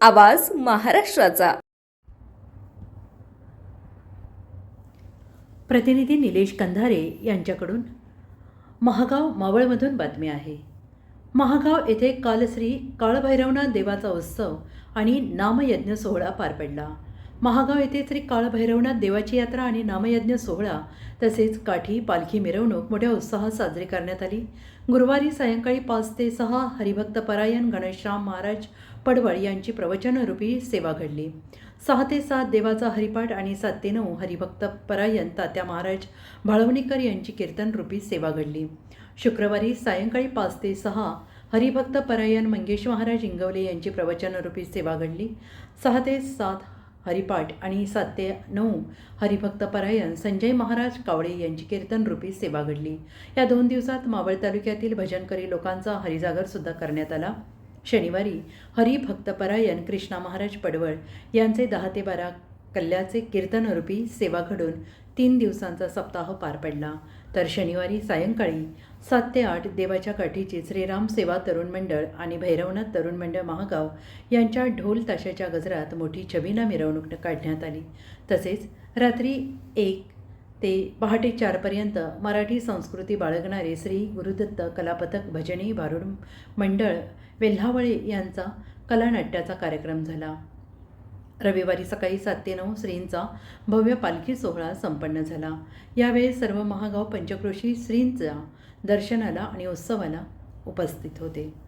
आवाज महाराष्ट्राचा. प्रतिनिधी निलेश कंधारे यांच्याकडून महागाव मावळमधून बातमी आहे. महागाव येथे काल श्री काळभैरवनाथ देवाचा उत्सव आणि नामयज्ञ सोहळा पार पडला. महागाव येथे श्री काळभैरवनाथ देवाची यात्रा आणि नामयज्ञ सोहळा तसेच काठी पालखी मिरवणूक मोठ्या उत्साहात साजरी करण्यात आली. गुरुवारी सायंकाळी पाच ते सहा हरिभक्त परायण गणेशराम महाराज पडवळ यांची प्रवचनरूपी सेवा घडली. सहा ते सात देवाचा हरिपाठ आणि सात ते नऊ हरिभक्त परायण तात्या महाराज भाळवणीकर यांची कीर्तनरूपी सेवा घडली. शुक्रवारी सायंकाळी पाच ते सहा हरिभक्त परायण मंगेश महाराज इंगवले यांची प्रवचनरूपी सेवा घडली. सहा ते सात हरिपाठ आणि सात ते नऊ हरिभक्त परायण संजय महाराज कावळे यांची कीर्तनरूपी सेवा घडली. या दोन दिवसात मावळ तालुक्यातील भजनकरी लोकांचा हरिजागरसुद्धा करण्यात आला. शनिवारी हरिभक्तपरायण कृष्णा महाराज पडवळ यांचे दहा ते बारा कल्ल्याचे कीर्तनरूपी सेवा घडून तीन दिवसांचा सप्ताह पार पडला. तर शनिवारी सायंकाळी सात ते आठ देवाच्या काठीची श्रीराम सेवा तरुण मंडळ आणि भैरवनाथ तरुण मंडळ महागाव यांच्या ढोल ताशाच्या गजरात मोठी छबीना मिरवणूक काढण्यात आली. तसेच रात्री एक ते पहाटे चारपर्यंत मराठी संस्कृती बाळगणारे श्री गुरुदत्त कलापथक भजनी भारुड मंडळ वेल्हावळे यांचा कलानाट्याचा कार्यक्रम झाला. रविवारी सकाळी सात ते नऊ श्रींचा भव्य पालखी सोहळा संपन्न झाला. यावेळी सर्व महागाव पंचक्रोशी श्रींच्या दर्शनाला आणि उत्सवाला उपस्थित होते.